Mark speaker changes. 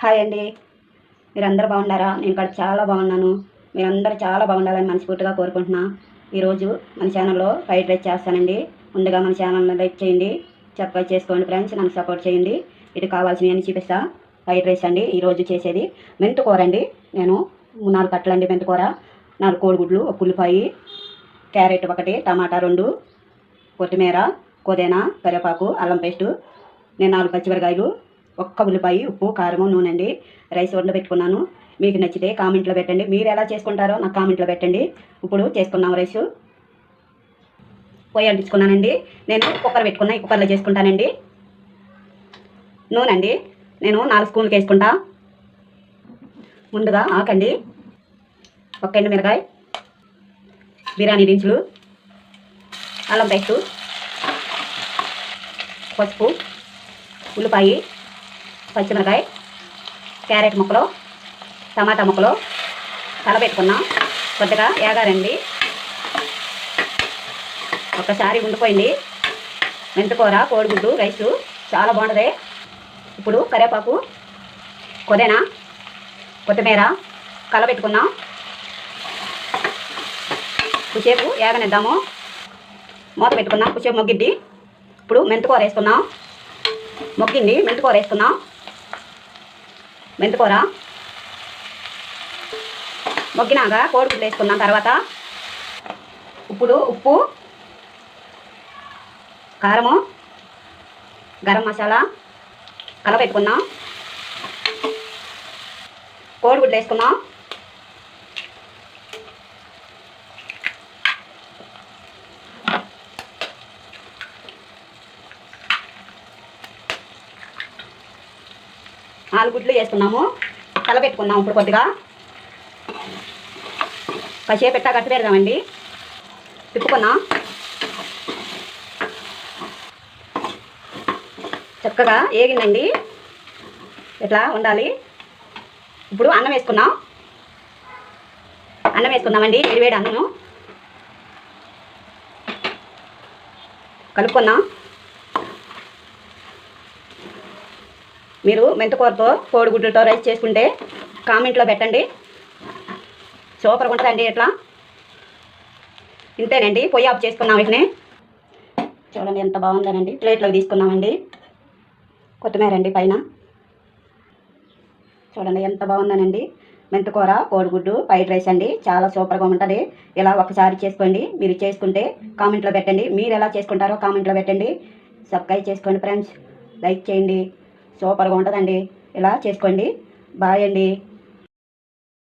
Speaker 1: Hi అండి. మీరందరూ బాగున్నారా? నేను ఇక్కడ చాలా బాగున్నాను. మీరందరూ చాలా బాగుండాలని మనస్ఫూర్తిగా కోరుకుంటున్నా. ఈరోజు మన ఛానల్లో ఫ్రైడ్ రైస్ చేస్తానండి. ముందుగా మన ఛానల్ని లైక్ చేయండి. సబ్స్క్రైబ్ చేసుకోండి ఫ్రెండ్స్. నాకు సపోర్ట్ చేయండి. ఇది కావాల్సినవి చూపిస్తా. ఫ్రైడ్ రైస్ అండి. ఈరోజు చేసేది మెంతు కూర అండి. నేను మూడు నాలుగు కట్టలండి మెంతు కూర. నాలుగు కోడిగుడ్లు ఒక ఉల్లిపాయ క్యారెట్ ఒకటి టమాటా రెండు కొత్తిమీర పుదీనా కరివేపాకు అల్లం పేస్టు నేను నాలుగు పచ్చిమిరకాయలు ఒక్క ఉల్లిపాయ ఉప్పు కారము నూనె అండి. రైస్ వండబెట్టుకున్నాను మీకు నచ్చితే కామెంట్లో పెట్టండి. మీరు ఎలా చేసుకుంటారో నాకు కామెంట్లో పెట్టండి. ఇప్పుడు చేసుకున్నాం రైస్. పొయ్యి అంటించుకున్నానండి. నేను కుక్కర్ పెట్టుకున్నా ఈ కుక్కర్లో చేసుకుంటానండి. నూనె అండి. నేను నాలుగు స్పూన్లు వేసుకుంటా. ముందుగా ఆకండి. ఒక ఎండు మిరకాయ. బిర్యానీ దించులు అల్లం పేస్టు. పసుపు. ఉల్లిపాయి. పచ్చిమిరకాయ క్యారెట్ ముక్కలు టమాటా ముక్కలు కలబెట్టుకున్నాం. కొద్దిగా ఏగారండి. ఒకసారి ఉండిపోయింది. మెంతికూర కోడిగుడ్డు రైసు చాలా బాగుంటుంది. ఇప్పుడు కరివేపాకు కొదేనా కొత్తిమీర కలబెట్టుకున్నాం. కుసేపు ఏగనిద్దాము. మూత పెట్టుకుందాం కుసేపు మొగ్గిద్ది. ఇప్పుడు మెంతికూర వేసుకుందాం. మొగ్గింది మెంతికూర వేసుకుందాం. మెంతికూర. మొగ్గినాక కోడిగుడ్లు వేసుకున్నాం తర్వాత ఇప్పుడు ఉప్పు కారము గరం మసాలా కలపెట్టుకున్నాం. కోడిగుడ్లు వేసుకున్నాం. నాలుగు గుడ్లు వేసుకున్నాము. కలపెట్టుకున్నాము ఇప్పుడు కొద్దిగా. కాసేపు పెట్టా కట్టి పెడదామండి. తిప్పుకున్నాం. చక్కగా ఏగిందండి. ఇట్లా ఉండాలి? ఇప్పుడు అన్నం వేసుకున్నాం అన్నం వేసుకుందామండి వేడివేడి అన్నము. కలుపుకున్నాం మీరు మెంతకూరతో కోడిగుడ్లతో రైస్ చేసుకుంటే కామెంట్లో పెట్టండి. సూపర్గా ఉంటుందండి ఇట్లా. ఇంతేనండి పొయ్యి ఆఫ్ చేసుకున్నాం వీటిని చూడండి ఎంత బాగుందనండి. ప్లేట్లోకి తీసుకున్నామండి కొత్తిమీర అండి పైన. చూడండి ఎంత బాగుందనండి. మెంతకూర కోడిగుడ్డు ఫ్రైడ్ రైస్ అండి. చాలా సూపర్గా ఉంటుంది. ఇలా ఒకసారి చేసుకోండి. మీరు చేసుకుంటే కామెంట్లో పెట్టండి. మీరు ఎలా చేసుకుంటారో కామెంట్లో పెట్టండి. సబ్స్క్రైబ్ చేసుకోండి ఫ్రెండ్స్. లైక్ చేయండి. సూపర్గా ఉంటుందండి. ఇలా చేసుకోండి. బాయ్ అండి.